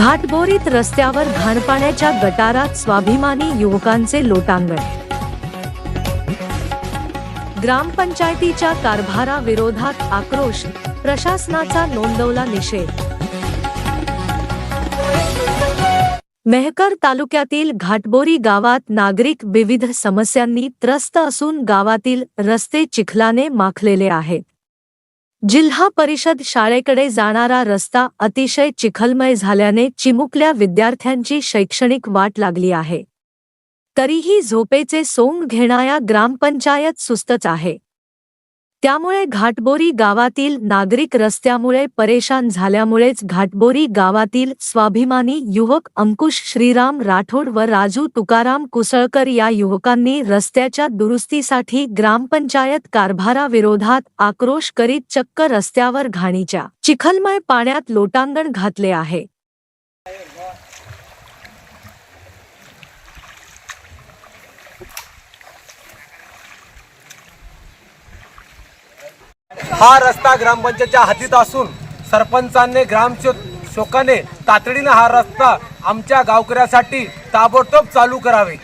घाटबोरीत रस्त्यावर घाणपाण्याच्या गटारात स्वाभिमानी युवकांचे लोटांगण. ग्रामपंचायतीच्या कारभाराविरोधात आक्रोश प्रशासनाचा नोंदवला निषेध. मेहकर तालुक्यातील घाटबोरी गावात नागरिक विविध समस्यांनी त्रस्त असून गावातील रस्ते चिखलाने माखलेले आहेत. जिल्हा परिषद शाळेकडे जाणारा रस्ता अतिशय चिखलमय झाल्याने चिमुकल्या विद्यार्थ्यांची शैक्षणिक वाट लागली आहे. तरीही झोपेचे सोंग घेणाऱ्या ग्रामपंचायत सुस्तच आहे. त्यामुळे घाटबोरी गावातील नागरिक रस्त्यामुळे परेशान झाल्यामुळेच घाटबोरी गावातील स्वाभिमानी युवक अंकुश श्रीराम राठोड व राजू तुकाराम कुसळकर या युवकांनी रस्त्याच्या दुरुस्तीसाठी ग्रामपंचायत कारभाराविरोधात आक्रोश करीत चक्क रस्त्यावर घाणीच्या चिखलमय पाण्यात लोटांगण घातले आहे. हा रस्ता ग्रामपंचायतच्या हातीत असून सरपंचांनी ग्रामशो शोकाने तातडीने हा रस्ता आमच्या गावकऱ्यासाठी ताबडतोब चालू करावे.